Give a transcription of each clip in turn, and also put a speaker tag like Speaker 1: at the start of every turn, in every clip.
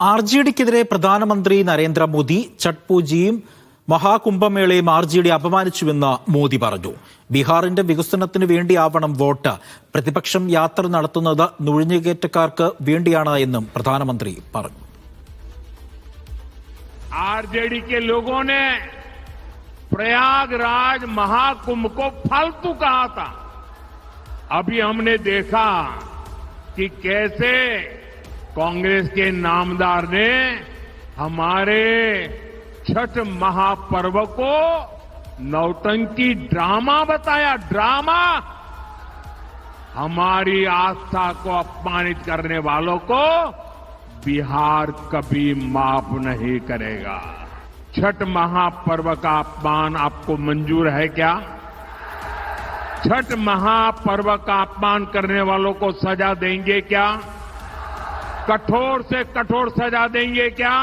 Speaker 1: R G ഡിക്കെതിരെ പ്രധാനമന്ത്രി നരേന്ദ്രമോദി ഛഠ് പൂജയും മഹാകുംഭമേളയും ആർ ജി ഡി അപമാനിച്ചുവെന്ന് മോദി പറഞ്ഞു. ബീഹാറിന്റെ വികസനത്തിന് വേണ്ടിയാവണം വോട്ട്. പ്രതിപക്ഷം യാത്ര നടത്തുന്നത് നുഴഞ്ഞുകയറ്റക്കാർക്ക് വേണ്ടിയാണ് എന്നും പ്രധാനമന്ത്രി പറഞ്ഞു.
Speaker 2: ആർ ജെ ഡിക്ക് പ്രയാഗ്രാജ് മഹാകുംഭ കോ ഫാൽतू कहा था अभी हमने देखा कि कांग्रेस के नामदार ने हमारे छठ महापर्व को नौटंकी ड्रामा बताया। ड्रामा हमारी आस्था को अपमानित करने वालों को बिहार कभी माफ़ नहीं करेगा। छठ महापर्व का अपमान आपको मंजूर है क्या? छठ महापर्व का अपमान करने वालों को सजा देंगे क्या? कठोर से कठोर सजा देंगे क्या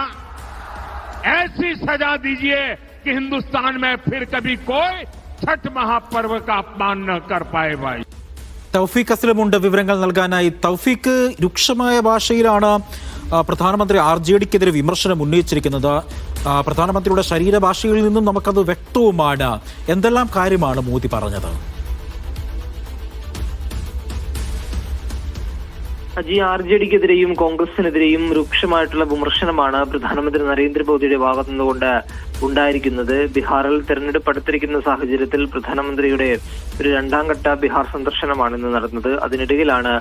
Speaker 2: ऐसी सजा दीजिए कि हिंदुस्तान में फिर कभी कोई छठ महापर्व का अपमान न कर पाए भाई
Speaker 1: തൗഫീഖ് അസ്ലമുണ്ട് വിവരങ്ങൾ നൽകാനായി തൗഫീഖ് രൂക്ഷമായ ഭാഷയിലാണ് ആ, പ്രധാനമന്ത്രി ആർ ജെ ഡിക്കെതിരെ വിമർശനം ഉന്നയിച്ചിരിക്കുന്നത് ആ, പ്രധാനമന്ത്രിയുടെ ശരീരഭാഷയിൽ നിന്നും നമുക്കത് വ്യക്തവുമാണ് എന്തെല്ലാം കാര്യമാണ് മോദി പറഞ്ഞത്
Speaker 3: അജി ആർ ജെ ഡിക്കെതിരെയും കോൺഗ്രസിനെതിരെയും രൂക്ഷമായിട്ടുള്ള വിമർശനമാണ് പ്രധാനമന്ത്രി നരേന്ദ്രമോദിയുടെ ഭാഗത്തു നിന്നുകൊണ്ട് ഉണ്ടായിരിക്കുന്നത്. ബീഹാറിൽ തെരഞ്ഞെടുപ്പ് അടുത്തിരിക്കുന്ന സാഹചര്യത്തിൽ പ്രധാനമന്ത്രിയുടെ ഒരു രണ്ടാം ഘട്ട ബീഹാർ സന്ദർശനമാണ് ഇന്ന് നടന്നത്. അതിനിടയിലാണ്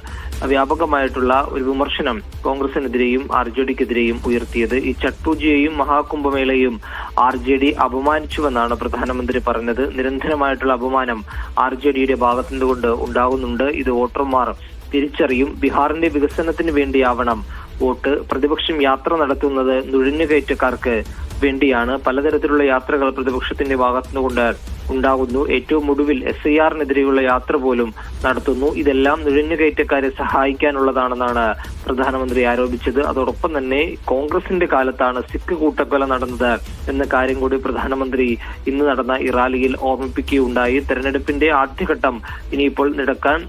Speaker 3: വ്യാപകമായിട്ടുള്ള ഒരു വിമർശനം കോൺഗ്രസിനെതിരെയും ആർ ജെ ഡിക്കെതിരെയും ഉയർത്തിയത്. ഈ ചട്പൂജയെയും മഹാകുംഭമേളയും ആർ ജെ ഡി അപമാനിച്ചുവെന്നാണ് പ്രധാനമന്ത്രി പറഞ്ഞത്. നിരന്തരമായിട്ടുള്ള അപമാനം ആർ ജെ ഡിയുടെ ഭാഗത്തു നിന്നുകൊണ്ട് ഉണ്ടാകുന്നുണ്ട്. ഇത് വോട്ടർമാർ തിരിച്ചറിയും ബീഹാറിന്റെ വികസനത്തിന് വേണ്ടിയാവണം വോട്ട്. പ്രതിപക്ഷം യാത്ര നടത്തുന്നത് നുഴഞ്ഞുകയറ്റക്കാർക്ക് വേണ്ടിയാണ്. പലതരത്തിലുള്ള യാത്രകൾ പ്രതിപക്ഷത്തിന്റെ ഭാഗത്തുനിന്നുകൊണ്ട് ഉണ്ടാകുന്നു. ഏറ്റവും ഒടുവിൽ എസ് ഐ ആറിനെതിരെയുള്ള യാത്ര പോലും നടത്തുന്നു. ഇതെല്ലാം നുഴഞ്ഞുകയറ്റക്കാരെ സഹായിക്കാനുള്ളതാണെന്നാണ് പ്രധാനമന്ത്രി ആരോപിച്ചത്. അതോടൊപ്പം തന്നെ കോൺഗ്രസിന്റെ കാലത്താണ് സിഖ് കൂട്ടക്കൊല നടന്നത് എന്ന കാര്യം കൂടി പ്രധാനമന്ത്രി ഇന്ന് നടന്ന ഈ റാലിയിൽ ഓർമ്മിപ്പിക്കുകയുണ്ടായി. തെരഞ്ഞെടുപ്പിന്റെ ആദ്യഘട്ടം ഇനിയിപ്പോൾ നടക്കാൻ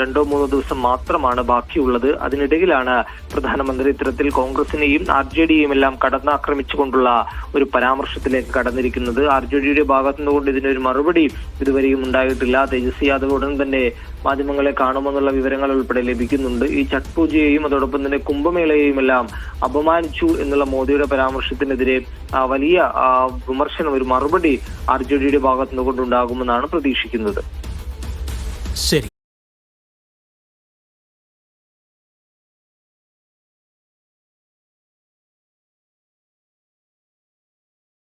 Speaker 3: രണ്ടോ മൂന്നോ ദിവസം മാത്രമാണ് ബാക്കിയുള്ളത്. അതിനിടയിലാണ് പ്രധാനമന്ത്രി ഇത്തരത്തിൽ കോൺഗ്രസിനെയും ആർ ജെ ഡിയെയും എല്ലാം കടന്നാക്രമിച്ചുകൊണ്ടുള്ള ഒരു പരാമർശത്തിലേക്ക് കടന്നിരിക്കുന്നത്. ആർ ജെ ഡിയുടെ ഭാഗത്തു നിന്നുകൊണ്ട് ഇതിനൊരു മറുപടി ഇതുവരെയും ഉണ്ടായിട്ടില്ല. തേജസ്വി യാദവ് ഉടൻ തന്നെ മാധ്യമങ്ങളെ കാണുമെന്നുള്ള വിവരങ്ങൾ ഉൾപ്പെടെ ലഭിക്കുന്നുണ്ട്. ഈ ഛഠ് പൂജയെയും അതോടൊപ്പം തന്നെ കുംഭമേളയെയും എല്ലാം അപമാനിച്ചു എന്നുള്ള മോദിയുടെ പരാമർശത്തിനെതിരെ വലിയ വിമർശനം ഒരു മറുപടി ആർ ജെ ഡിയുടെ ഭാഗത്തുനിന്ന് കൊണ്ടുണ്ടാകുമെന്നാണ് പ്രതീക്ഷിക്കുന്നത്.
Speaker 1: ശരി.